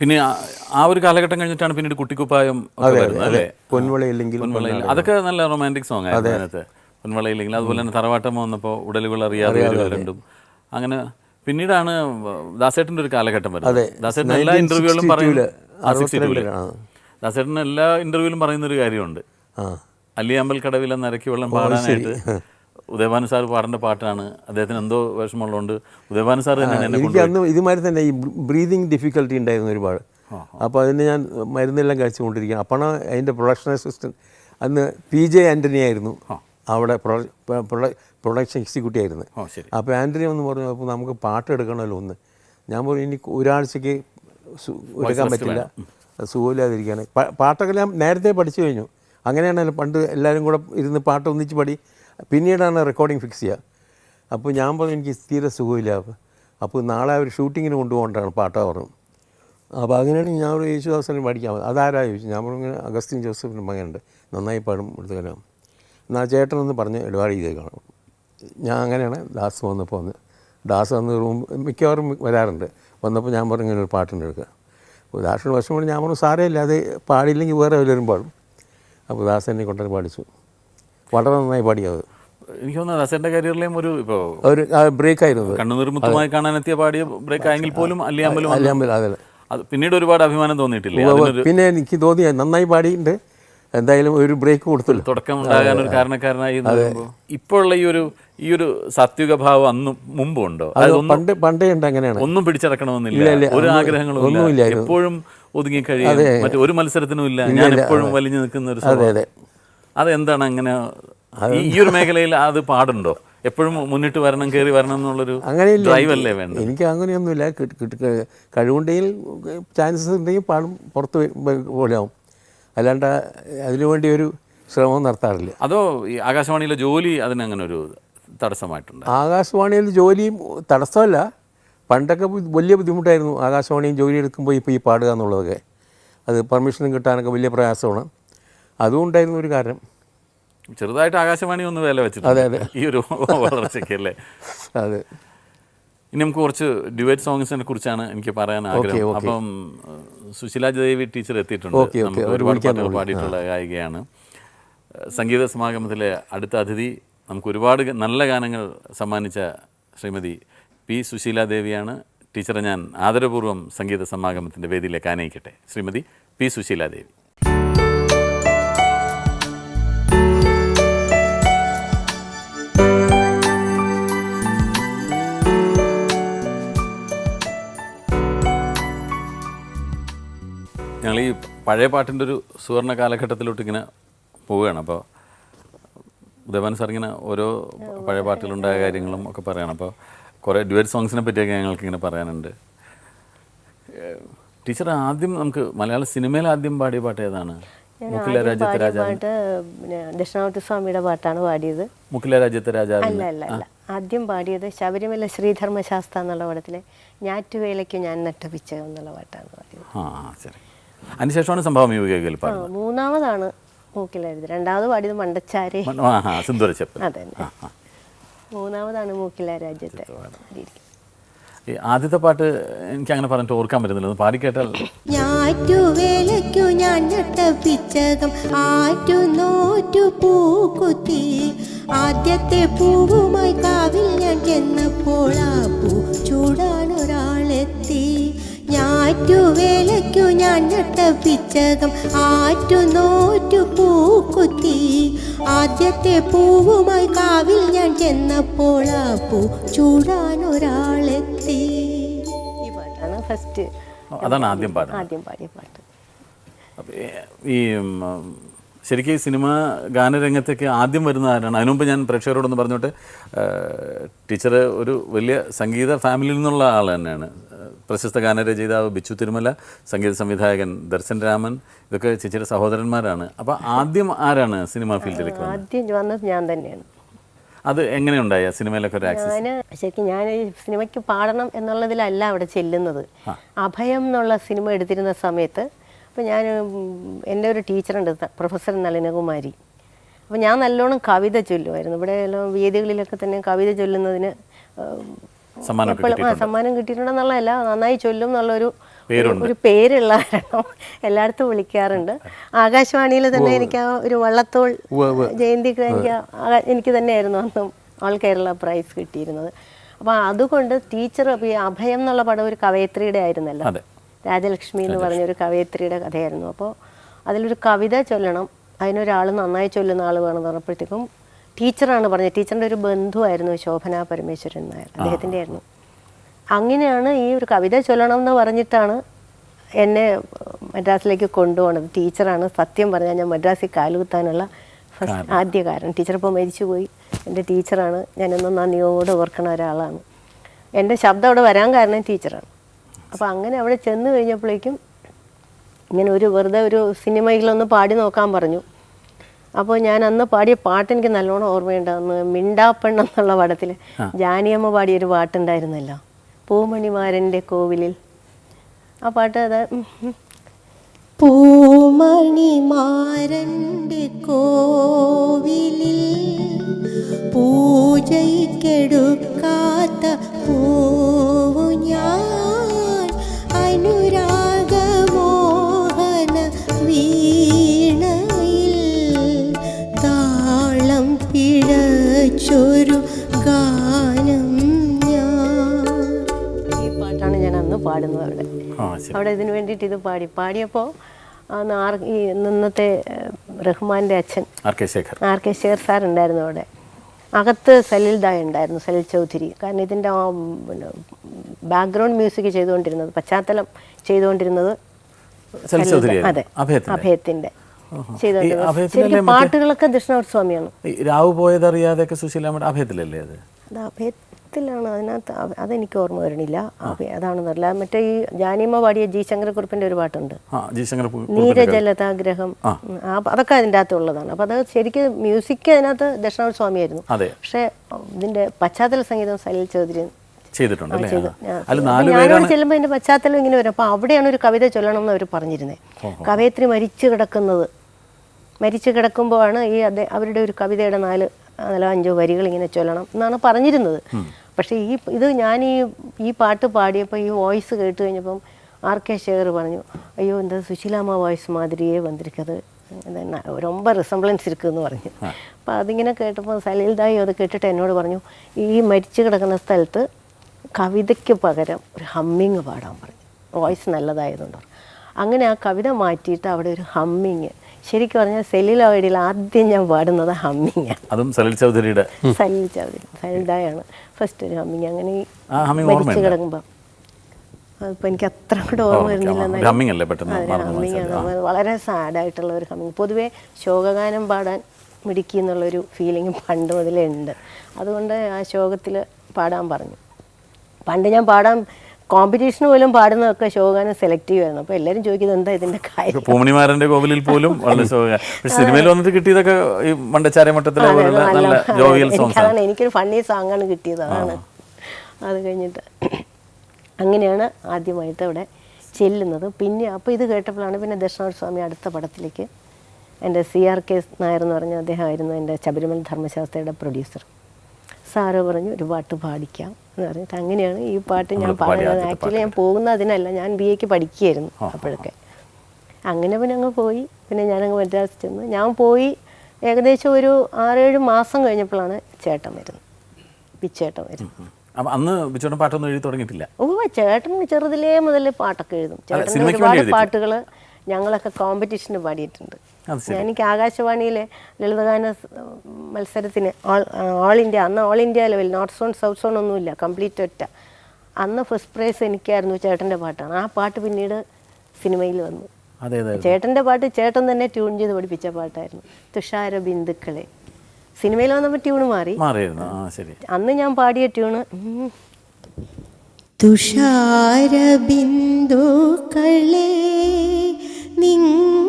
പിന്നെ ആ- ഒരു കാലഘട്ടം കഴിഞ്ഞിട്ടാണ് പിന്നീട് കുട്ടിക്കുപ്പായം പൊൻവളയില്ലെങ്കിൽ അതൊക്കെ നല്ല റൊമാന്റിക് സോങ് ആയിരുന്നു അതിനകത്ത്. പൊൻവളയില്ലെങ്കിൽ അതുപോലെ തന്നെ തറവാട്ടം വന്നപ്പോൾ ഉടലുകൾ അറിയാതെ രണ്ടും അങ്ങനെ പിന്നീടാണ് ദാസേട്ടന്റെ ഒരു കാലഘട്ടം വരുന്നത്. ദാസേട്ടൻ എല്ലാ ഇന്റർവ്യൂകളും പറയുന്നത് ആ, 62 ൽ. ദാസേട്ടൻ എല്ലാ ഇന്റർവ്യൂവിലും പറയുന്ന ഒരു കാര്യമുണ്ട്. ആ. അല്ലിയാമ്പൽ കടവിലെ നരക്കി വെള്ളം പാടാനായിട്ട് ഉദയഭാനു സാർ പാടേണ്ട പാട്ടാണ്. അദ്ദേഹത്തിന് എന്തോ വിഷമമുള്ളതുകൊണ്ട് ഉദയഭാനു സാർ തന്നെയാണ് എന്നെ എനിക്ക് അന്ന് ഇതുമാതിരി തന്നെ ഈ ബ്രീതിങ് ഡിഫിക്കൽട്ടി ഉണ്ടായിരുന്നു ഒരുപാട്. അപ്പോൾ അതിന് ഞാൻ മരുന്നെല്ലാം കഴിച്ചുകൊണ്ടിരിക്കുക അപ്പോഴാണ് അതിന്റെ പ്രൊഡക്ഷൻ അസിസ്റ്റന്റ് അന്ന് പി ജെ ആന്റണി ആയിരുന്നു. അവിടെ പ്രൊഡക്ഷൻ എക്സിക്യൂട്ടീവ് ആയിരുന്നു. ഓ ശരി. അപ്പോൾ ആന്റണി ഒന്ന് പറഞ്ഞു അപ്പോൾ നമുക്ക് പാട്ട് എടുക്കണമല്ലോ ഒന്ന്. ഞാൻ പറഞ്ഞു ഇനി ഒരാഴ്ചയ്ക്ക് സു- എടുക്കാൻ പറ്റില്ല. സുഖമില്ലാതിരിക്കുകയാണ്. പാട്ടൊക്കെ ഞാൻ നേരത്തെ പഠിച്ചു കഴിഞ്ഞു. അങ്ങനെയാണല്ലോ പണ്ട് എല്ലാവരും കൂടെ ഇരുന്ന് പാട്ട് ഒന്നിച്ച് പാടി പിന്നീടാണ് റെക്കോർഡിങ് ഫിക്സ് ചെയ്യുക അപ്പോൾ ഞാൻ പറഞ്ഞു എനിക്ക് തീരെ സുഖമില്ല. അപ്പോൾ നാളെ അവർ ഷൂട്ടിങ്ങിന് കൊണ്ടുപോകേണ്ടതാണ് പാട്ടാ പറഞ്ഞു അപ്പോൾ അങ്ങനെയാണെങ്കിൽ ഞാൻ ഒരു യേശുദാസനെ പഠിക്കാം അതാരാ ചോദിച്ചു ഞാൻ പറഞ്ഞു അഗസ്റ്റിൻ ജോസഫിന്റെ മകനുണ്ട്. നന്നായി പാടും എടുത്തുകാരം എന്നാൽ ചേട്ടനൊന്ന് പറഞ്ഞ് ഇടപാട് ചെയ്തേക്കാണ് ഞാൻ അങ്ങനെയാണ് ദാസ് വന്നപ്പോൾ വന്ന്. ദാസ് വന്ന് റൂം മിക്കവാറും വരാറുണ്ട്. വന്നപ്പോൾ ഞാൻ പറഞ്ഞു ഇങ്ങനെ ഒരു പാട്ടുണ്ട് എടുക്കുക അപ്പോൾ ദാസിന് വിഷമം ഞാൻ പറഞ്ഞു സാറേ ഇല്ല അത് പാടിയില്ലെങ്കിൽ വേറെ വല്ലവരും പാടും. അപ്പോൾ ദാസ് എന്നെ കൊണ്ടുവന്ന് പാടിച്ചു. വളരെ നന്നായി പാടിയത്. എനിക്ക് തോന്നുന്നു ദാസേട്ടന്റെ കരിയറിലെയും ഒരു ഇപ്പോ ഒരു ബ്രേക്ക് ആയിരുന്നു. കണ്ണുനീർ മുത്തുമായി കാണാനെത്തിയ പാടിയ ബ്രേക്ക് ആയെങ്കിൽ പോലും അല്ലിയാമ്പലും അല്ല അതെ. പിന്നീട് ഒരുപാട് അഭിമാനം തോന്നിയിട്ടില്ല? പിന്നെ എനിക്ക് തോന്നിയ നന്നായി പാടിയിട്ടുണ്ട്. എന്തായാലും ഒരു ബ്രേക്ക് കൊടുത്തില്ല. തുടക്കം ഉണ്ടാകാൻ ഒരു കാരണക്കാരനായി ഇപ്പോഴുള്ള ഈ ഒരു ഈ ഒരു സാത്വിക ഭാവം അന്നും മുമ്പുണ്ടോ പണ്ട് പണ്ടേ ഉണ്ട് അങ്ങനെയാണ്. ഒന്നും പിടിച്ചടക്കണമെന്നില്ല. ഒരു ആഗ്രഹങ്ങളും ഒന്നുമില്ല എപ്പോഴും ഒതുങ്ങി കഴിയും. മറ്റു ഒരു മത്സരത്തിനും ഇല്ല. ഞാൻ എപ്പോഴും വലിഞ്ഞു നിൽക്കുന്ന ഒരു അതെ അതെ. അതെന്താണ് അങ്ങനെ? ഈ- ഒരു മേഖലയിൽ അത് പാടുണ്ടോ? എപ്പോഴും മുന്നിട്ട് വരണം കയറി വരണം എന്നുള്ളൊരു അങ്ങനെയില്ല. ഡ്രൈവ് അല്ലേ വേണ്ടത്? എനിക്ക് അങ്ങനെയൊന്നുമില്ല. കഴിവുണ്ടെങ്കിൽ ചാൻസസ് ഉണ്ടെങ്കിൽ പാടും പുറത്ത് പോലെയാവും. അല്ലാണ്ട് അതിനുവേണ്ടി ഒരു ശ്രമം നടത്താറില്ല. അതോ ഈ ആകാശവാണിയിലെ ജോലി അതിനങ്ങനെ ഒരു തടസ്സമായിട്ടുണ്ട്? ആകാശവാണിയിൽ ജോലിയും തടസ്സമല്ല. പണ്ടൊക്കെ വലിയ ബുദ്ധിമുട്ടായിരുന്നു ആകാശവാണിയും ജോലി എടുക്കുമ്പോൾ ഇപ്പോൾ ഈ പാടുക എന്നുള്ളതൊക്കെ. അത് പെർമിഷനും കിട്ടാനൊക്കെ വലിയ പ്രയാസമാണ്. അതുകൊണ്ടായിരുന്നു ഒരു കാരണം. ചെറുതായിട്ട് ആകാശവാണി ഒന്ന് വില വെച്ചിട്ടുണ്ട്. ഈ ഒരു വളർച്ചയ്ക്ക് അല്ലേ? അതെ. ഇനി നമുക്ക് കുറച്ച് ഡ്യുവറ്റ് സോങ്സിനെ കുറിച്ചാണ് എനിക്ക് പറയാൻ ആഗ്രഹം. അപ്പം സുശീല ദേവി ടീച്ചർ എത്തിയിട്ടുണ്ട്. നമുക്ക് ഒരുപാട് പാട്ടുകൾ പാടിയിട്ടുള്ള ഗായികയാണ്. സംഗീത സമാഗമത്തിലെ അടുത്ത അതിഥി നമുക്ക് ഒരുപാട് നല്ല ഗാനങ്ങൾ സമ്മാനിച്ച ശ്രീമതി പി സുശീല ദേവിയാണ്. ടീച്ചറെ ഞാൻ ആദരപൂർവം സംഗീത സമാഗമത്തിന്റെ വേദിയിലേക്ക് ആനയിക്കട്ടെ. ശ്രീമതി പി സുശീല ദേവി. ഞങ്ങൾ ഈ പഴയ പാട്ടിന്റെ ഒരു സുവർണ കാലഘട്ടത്തിലോട്ട് ഇങ്ങനെ പോവുകയാണ്. അപ്പോൾ ഉദയഭാൻ സാർ ഇങ്ങനെ ഓരോ പഴയ പാട്ടിലുണ്ടായ കാര്യങ്ങളും ഒക്കെ പറയണം. അപ്പോൾ കുറേ ഡ്യുവറ്റ് സോങ്സിനെ പറ്റിയൊക്കെ ഞങ്ങൾക്ക് ഇങ്ങനെ പറയാനുണ്ട്. ടീച്ചർ ആദ്യം നമുക്ക് മലയാള സിനിമയിൽ ആദ്യം പാടിയ പാട്ട് ഏതാണ്? രാജാവ്. ദക്ഷിണാമൂർത്തി സ്വാമിയുടെ പാട്ടാണ് പാടിയത്. മുക്കില രാജ്യത്തെ രാജാവ് അല്ല അല്ല അല്ല. ആദ്യം പാടിയത് ശബരിമല ശ്രീധർമ്മശാസ്ത്ര എന്നുള്ള പടത്തിലെ ഞാറ്റുവേലയ്ക്ക് ഞാൻ നട്ടപിച്ച എന്നുള്ള പാട്ടാണ് പാടിയത്. ആ ശരി. അതിനുശേഷമാണ് സംഭവം ആ മൂന്നാമതാണ് മൂക്കിലെഴുതി രണ്ടാമത് പാടിയത് മണ്ടച്ചാരെ. ആ ആ സിന്ദൂരച്ചപ്പ് മൂന്നാമതാണ് മൂക്കില രാജ്യത്തെ. ആദ്യത്തെ പാട്ട് എനിക്ക് അങ്ങനെ പറഞ്ഞിട്ട് ഓർക്കാൻ പറ്റുന്നില്ല. ഒന്ന് പാടിക്കേട്ടാൽ ഞാറ്റുവേലയ്ക്കു ഞാൻ നട്ടപ്പിച്ചകം ആറ്റു നോറ്റു പൂക്കുത്തി. ആദ്യത്തെ പൂവുമായി കാവിൽ ഞാറ്റുവേലയ്ക്കു പിച്ചകം ആറ്റു നോറ്റു പൂക്കുത്തി. ആദ്യത്തെ പൂവുമായി കാവിൽ ഞാൻ ചെന്നപ്പോൾ ആ പൂ ചൂടാൻ ഒരാളെത്തി. ഈ പാട്ടാണ് ഫസ്റ്റ് അതാണ് ആദ്യം പാട്ട്. ആദ്യം പാടിയ പാട്ട്. ഈ ശരിക്കും ഈ സിനിമ ഗാനരംഗത്തേക്ക് ആദ്യം വരുന്ന ആരാണ്? അതിനുമുമ്പ് ഞാൻ പ്രേക്ഷകരോടൊന്ന് പറഞ്ഞോട്ടെ. ടീച്ചർ ഒരു വലിയ സംഗീത ഫാമിലിയിൽ നിന്നുള്ള ആൾ തന്നെയാണ്. പ്രശസ്ത ഗാനരചയിതാവ് ബിച്ചു തിരുമല സംഗീത സംവിധായകൻ ദർശൻ രാമൻ ഇതൊക്കെ ചേച്ചിയുടെ സഹോദരന്മാരാണ്. അപ്പോൾ ആദ്യം ആരാണ് സിനിമ ഫീൽഡിലേക്ക് ആദ്യം വന്നത് ഞാൻ തന്നെയാണ്. അത് എങ്ങനെയുണ്ടായി സിനിമയിലൊക്കെ ഒരു ആക്സസ്? ഞാൻ ശരിക്കും ഞാൻ ഈ സിനിമയ്ക്ക് പാടണം എന്നുള്ളതിലല്ല അവിടെ ചെല്ലുന്നത്. അഭയം എന്നുള്ള സിനിമ എടുത്തിരുന്ന സമയത്ത് അപ്പോൾ ഞാൻ എന്റെ ഒരു ടീച്ചറുണ്ട് പ്രൊഫസർ നളിനകുമാരി. അപ്പോൾ ഞാൻ നല്ലോണം കവിത ചൊല്ലുമായിരുന്നു. ഇവിടെ എല്ലാം വേദികളിലൊക്കെ തന്നെ കവിത ചൊല്ലുന്നതിന് എപ്പോഴും ആ സമ്മാനം കിട്ടിയിട്ടുണ്ടെന്നുള്ളതല്ല നന്നായി ചൊല്ലും എന്നുള്ളൊരു ഒരു പേരുള്ള കാരണം എല്ലായിടത്തും വിളിക്കാറുണ്ട്. ആകാശവാണിയിൽ തന്നെ എനിക്ക് ആ ഒരു വള്ളത്തോൾ ജയന്തി എനിക്ക് എനിക്ക് തന്നെയായിരുന്നു അന്ന് ഓൾ കേരള പ്രൈസ് കിട്ടിയിരുന്നത്. അപ്പോൾ അതുകൊണ്ട് ടീച്ചർ ഈ അഭയം എന്നുള്ള പടം ഒരു കവയത്രിയുടെ ആയിരുന്നല്ലോ. അതെ. രാജലക്ഷ്മി എന്ന് പറഞ്ഞ ഒരു കവയത്രിയുടെ കഥയായിരുന്നു. അപ്പോൾ അതിലൊരു കവിത ചൊല്ലണം. അതിനൊരാൾ നന്നായി ചൊല്ലുന്ന ആൾ വേണമെന്ന് പറഞ്ഞപ്പോഴത്തേക്കും ടീച്ചറാണ് പറഞ്ഞത്. ടീച്ചറിന്റെ ഒരു ബന്ധുവായിരുന്നു ശോഭന പരമേശ്വരൻ നായർ. അദ്ദേഹത്തിന്റെ ആയിരുന്നു അങ്ങനെയാണ് ഈ ഒരു കവിത ചൊല്ലണം എന്ന് പറഞ്ഞിട്ടാണ് എന്നെ മദ്രാസിലേക്ക് കൊണ്ടുപോകണത് ടീച്ചറാണ് സത്യം പറഞ്ഞാൽ ഞാൻ മദ്രാസിൽ കാലുകുത്താനുള്ള ഫസ്റ്റ് ആദ്യ കാരണം. ടീച്ചർ ഇപ്പോൾ മരിച്ചുപോയി. എന്റെ ടീച്ചറാണ്. ഞാനെന്നും നന്ദിയോടെ ഓർക്കണ ഒരാളാണ്. എന്റെ ശബ്ദം അവിടെ വരാൻ കാരണം ടീച്ചറാണ്. അപ്പോൾ അങ്ങനെ അവിടെ ചെന്ന് കഴിഞ്ഞപ്പോഴേക്കും ഇങ്ങനെ ഒരു വെറുതെ ഒരു സിനിമയിലൊന്ന് പാടി നോക്കാൻ പറഞ്ഞു. അപ്പോൾ ഞാൻ അന്ന് പാടിയ പാട്ട് എനിക്ക് നല്ലോണം ഓർമ്മയുണ്ട് അന്ന് മിണ്ടാപ്പെണ്ണം എന്നുള്ള പടത്തിൽ ജാനിയമ്മ പാടിയൊരു പാട്ടുണ്ടായിരുന്നല്ലോ. പൂമണിമാരന്റെ കോവിലിൽ. ആ പാട്ട് അത്. പൂമണിമാരന്റെ കോവിലിൽ പൂജയ്ക്കെടുക്കാത്ത അവിടെ ഇതിനു വേണ്ടിയിട്ട് ഇത് പാടി. പാടിയപ്പോൾ ഈ ഇന്നത്തെ റഹ്മാന്റെ റഹ്മാന്റെ അച്ഛൻ R K Shekhar. R K Shekhar sir ഉണ്ടായിരുന്നു അവിടെ. അകത്ത് സലിൽ ദായ് ഉണ്ടായിരുന്നു സലിൽ ചൗധരി. കാരണം ഇതിന്റെ ആ പിന്നെ ബാക്ക്ഗ്രൗണ്ട് മ്യൂസിക് ചെയ്തുകൊണ്ടിരുന്നത് പശ്ചാത്തലം ചെയ്തുകൊണ്ടിരുന്നത് അതെ. അഭയത്തിന്റെ. അഭയത്തിന്റെ പാട്ടുകളൊക്കെ ദക്ഷിണാവർ സ്വാമിയാണ്. രാവു പോയതറിയാതെ പോയതറിയാതെയൊക്കെ സുശീലാമ്മയുടെ അഭയത്തിലല്ലേ അത്? അത് അഭയത്തിലാണ് അതിനകത്ത് അതെനിക്ക് ഓർമ്മ വരണില്ല അതാണ് അതാണെന്നറിയില്ല മറ്റേ ഈ ജാനിയമ്മ പാടിയ ജി ശങ്കരക്കുറിപ്പിന്റെ ഒരു പാട്ടുണ്ട്. നീരജലതാഗ്രഹം. അതൊക്കെ അതിന്റെ അകത്തുള്ളതാണ് അപ്പോൾ അത് ശരിക്കും മ്യൂസിക് അതിനകത്ത് ദക്ഷിണാവർത്ത് സ്വാമിയായിരുന്നു പക്ഷേ ഇതിന്റെ പശ്ചാത്തല സംഗീതം സലിൽ ചൗധരി ചെയ്തിട്ടുണ്ട് ഞാനോട് ചെല്ലുമ്പോൾ ഇതിന്റെ പശ്ചാത്തലം ഇങ്ങനെ വരും. അപ്പൊ അവിടെയാണ് ഒരു കവിത ചൊല്ലണം എന്ന് അവർ പറഞ്ഞിരുന്നത് കവയത്രി മരിച്ചു കിടക്കുന്നത്. മരിച്ചു കിടക്കുമ്പോഴാണ് ഈ അവരുടെ ഒരു കവിതയുടെ നാല് നാലോ അഞ്ചോ വരികൾ ഇങ്ങനെ ചൊല്ലണം എന്നാണ് പറഞ്ഞിരുന്നത്. പക്ഷേ ഈ ഇത് ഞാൻ ഈ ഈ പാട്ട് പാടിയപ്പോൾ ഈ വോയിസ് കേട്ട് കഴിഞ്ഞപ്പം ആർ കെ ശേഖർ പറഞ്ഞു അയ്യോ എന്താ സുശീലാമ്മ വോയിസ് മാതിരിയേ വന്നിരിക്കത് രൊമ്പ റിസംബ്ലൻസ് ഇരിക്കുമെന്ന് പറഞ്ഞു. അപ്പം അതിങ്ങനെ കേട്ടപ്പോൾ സലീൽദായി അത് കേട്ടിട്ട് എന്നോട് പറഞ്ഞു ഈ മരിച്ചു കിടക്കുന്ന സ്ഥലത്ത് കവിതയ്ക്ക് പകരം ഒരു ഹമ്മിങ് പാടാൻ പറഞ്ഞു. വോയിസ് നല്ലതായതുകൊണ്ട് അങ്ങനെ ആ കവിത മാറ്റിയിട്ട് അവിടെ ഒരു ഹമ്മിങ് ശരിക്കും പറഞ്ഞാൽ സെലിൽ അവടിയിൽ ആദ്യം ഞാൻ പാടുന്നത് ഹമ്മിങ്ങാണ് അതും സലിൽ ചൗധരിയുടെ. സലിൽ ചൗധരി സലിതായാണ് ഫസ്റ്റ് ഒരു ഹമ്മിങ്. അങ്ങനെ മരിച്ചു. കിടക്കുമ്പോൾ അതിപ്പോൾ എനിക്ക് അത്ര കൂടെ ഓർമ്മ വരുന്നില്ല. വളരെ സാഡായിട്ടുള്ള ഒരു ഹമ്മിങ്. പൊതുവേ ശോകഗാനം പാടാൻ മിടുക്കി എന്നുള്ളൊരു ഫീലിംഗ് പണ്ട് മുതലേ ഉണ്ട്. അതുകൊണ്ട് ആ ശോകത്തിൽ പാടാൻ പറഞ്ഞു. പണ്ട് ഞാൻ പാടാൻ കോമ്പറ്റീഷന് പോലും പാടുന്നതൊക്കെ ശോകാനം സെലക്ട് ചെയ്യുമായിരുന്നു അപ്പോൾ എല്ലാരും ചോദിക്കുന്നത് എന്താ ഇതിന്റെ കാര്യം? പൂമണിമാരന്റെ കോവിലിൽ പോലും വളരെ ശോക സിനിമയിൽ വന്നിട്ട് കിട്ടിയതൊക്കെ ഈ മണ്ടച്ചാരെ മട്ടത്തിലെ നല്ല- ജോവിയൽ സോങ്സ് എനിക്കതാണ് എനിക്കൊരു ഫണ്ണി സോങ്ങാണ് കിട്ടിയത് അതാണ്. അത് കഴിഞ്ഞിട്ട് അങ്ങനെയാണ് ആദ്യമായിട്ട് അവിടെ ചെല്ലുന്നത്. പിന്നെ അപ്പോൾ ഇത് കേട്ടപ്പോഴാണ് പിന്നെ ദക്ഷിണാവർത്ത് സ്വാമി അടുത്ത പടത്തിലേക്ക് എന്റെ സി ആർ കെ നായർ എന്ന് പറഞ്ഞ അദ്ദേഹമായിരുന്നു എന്റെ ശബരിമല ധർമ്മശാസ്ത്രയുടെ പ്രൊഡ്യൂസർ സാറ് പറഞ്ഞു ഒരു പാട്ട് പാടിക്കാം. എന്ന് പറഞ്ഞിട്ട് അങ്ങനെയാണ് ഈ പാട്ട് ഞാൻ പാടുന്നത്. ആക്ച്വലി ഞാൻ പോകുന്ന അതിനല്ല ഞാൻ ബി എക്ക് പഠിക്കുകയായിരുന്നു അപ്പോഴൊക്കെ. അങ്ങനെ പിന്നെ അങ്ങ് പോയി. പിന്നെ ഞാനങ്ങ് മദ്രാസ് ചെന്ന്. ഞാൻ പോയി ഏകദേശം ഒരു ആറേഴ് മാസം കഴിഞ്ഞപ്പോഴാണ് ചേട്ടൻ വരുന്നത്. ബിച്ചേട്ടൻ വരുന്നത്. അന്ന് ബിച്ചോട്ടൻ പാട്ടൊന്നും എഴുതി തുടങ്ങിയിട്ടില്ല? ഓ ചേട്ടൻ ചെറുതിലേ മുതൽ പാട്ടൊക്കെ എഴുതും. വേണ്ടി ഒരുപാട് പാട്ടുകൾ ഞങ്ങളൊക്കെ കോമ്പറ്റീഷന് പാടിയിട്ടുണ്ട്. എനിക്ക് ആകാശവാണിയിലെ ലളിതഗാന മത്സരത്തിന് ഓൾ ഓൾ ഇന്ത്യ അന്ന് all India level north zone south zone ഒന്നുമില്ല കംപ്ലീറ്റ് ഒറ്റ. അന്ന് ഫസ്റ്റ് പ്രൈസ് എനിക്കായിരുന്നു ചേട്ടന്റെ പാട്ടാണ്. ആ പാട്ട് പിന്നീട് സിനിമയിൽ വന്നു. ചേട്ടന്റെ പാട്ട് ചേട്ടൻ തന്നെ ട്യൂൺ ചെയ്ത് പഠിപ്പിച്ച പാട്ടായിരുന്നു. തുഷാര ബിന്ദുക്കളെ. സിനിമയിൽ വന്നപ്പോൾ ട്യൂണ് മാറി. മാറിയിരുന്നു. ആ ശരി. അന്ന് ഞാൻ പാടിയ ട്യൂണ് തുഷാര ബിന്ദുക്കളെ നിങ്ങൾ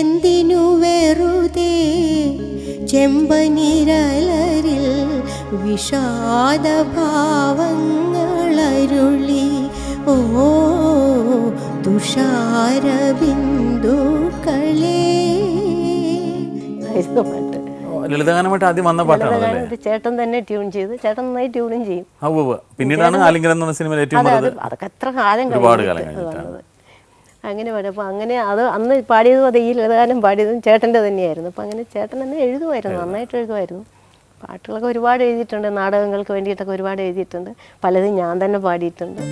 എന്തിനു വെറുതെ ചെമ്പനിരലരിൽ വിഷാദഭാവങ്ങളരുളി? ഓ തുഷാരബിന്ദുക്കളെ. പാട്ട് ലളിതഗാനമായിട്ട് ആദ്യം വന്ന ഇത് ചേട്ടൻ തന്നെ ട്യൂൺ ചെയ്ത്. ചേട്ടൻ നന്നായി ട്യൂണും ചെയ്യും. പിന്നീടാണ് ആലിംഗനം എന്ന സിനിമയിൽ ഏറ്റവും അതൊക്കെ എത്ര കാലം ഒരുപാട് കാലം കഴിഞ്ഞിട്ടാണ്. അങ്ങനെ പാടും അപ്പോൾ അങ്ങനെ അത് അന്ന് പാടിയതും അത് ഈ ലളിതഗാനം പാടിയതും ചേട്ടന്റെ തന്നെയായിരുന്നു. അപ്പോൾ അങ്ങനെ ചേട്ടൻ തന്നെ എഴുതുമായിരുന്നു നന്നായിട്ട് എഴുതുമായിരുന്നു. പാട്ടുകളൊക്കെ ഒരുപാട് എഴുതിയിട്ടുണ്ട് നാടകങ്ങൾക്ക് വേണ്ടിയിട്ടൊക്കെ ഒരുപാട് എഴുതിയിട്ടുണ്ട്. പലതും ഞാൻ തന്നെ പാടിയിട്ടുണ്ട്.